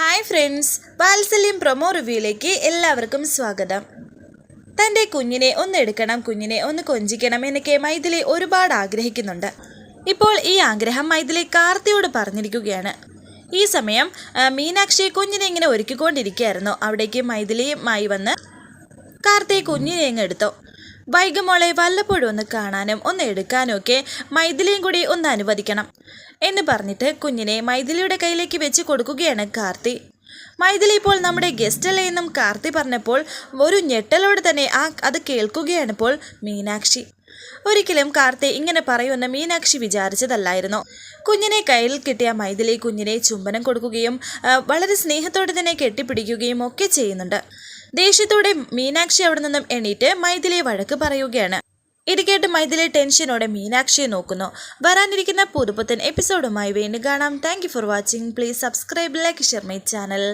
Hi friends വാത്സല്യം promo റിവ്യൂയിലേക്ക് എല്ലാവർക്കും സ്വാഗതം. തന്റെ കുഞ്ഞിനെ ഒന്ന് എടുക്കണം കുഞ്ഞിനെ ഒന്ന് കൊഞ്ചിക്കണം എന്നൊക്കെ മൈഥിലി ഒരുപാട് ആഗ്രഹിക്കുന്നുണ്ട്. ഇപ്പോൾ ഈ ആഗ്രഹം മൈഥിലി കാർത്തിയോട് പറഞ്ഞിരിക്കുകയാണ്. ഈ സമയം മീനാക്ഷി കുഞ്ഞിനെ ഇങ്ങനെ ഒരുക്കിക്കൊണ്ടിരിക്കുകയായിരുന്നു. അവിടേക്ക് മൈഥിലിയുമായി വന്ന് കാർത്തി കുഞ്ഞിനെ അങ്ങ് എടുത്തു. വൈകുമോളെ വല്ലപ്പോഴും ഒന്ന് കാണാനും ഒന്ന് എടുക്കാനും ഒക്കെ മൈഥിലിയും കൂടി ഒന്ന് അനുവദിക്കണം എന്ന് പറഞ്ഞിട്ട് കുഞ്ഞിനെ മൈഥിലിയുടെ കയ്യിലേക്ക് വെച്ച് കൊടുക്കുകയാണ് കാർത്തി. മൈഥിലി ഇപ്പോൾ നമ്മുടെ ഗസ്റ്റ് അല്ലേ എന്നും കാർത്തി പറഞ്ഞപ്പോൾ ഒരു ഞെട്ടലോട് തന്നെ ആ അത് കേൾക്കുകയാണ് ഇപ്പോൾ മീനാക്ഷി. ഒരിക്കലും കാർത്തി ഇങ്ങനെ പറയുമെന്ന് മീനാക്ഷി വിചാരിച്ചതല്ലായിരുന്നു. കുഞ്ഞിനെ കയ്യിൽ കിട്ടിയ മൈഥിലി കുഞ്ഞിനെ ചുംബനം കൊടുക്കുകയും വളരെ സ്നേഹത്തോടെ തന്നെ കെട്ടിപ്പിടിക്കുകയും ഒക്കെ ചെയ്യുന്നുണ്ട്. ദേഷ്യത്തോടെ മീനാക്ഷി അവിടെ നിന്നും എണീറ്റ് മൈഥിലിയെ വഴക്ക് പറയുകയാണ്. ഇത് കേട്ട് മൈഥിലി ടെൻഷനോടെ മീനാക്ഷിയെ നോക്കുന്നു. വരാനിരിക്കുന്ന പുതുപുത്തൻ എപ്പിസോഡുമായി വീണ്ടും കാണാം. Thank for watching please subscribe like share my channel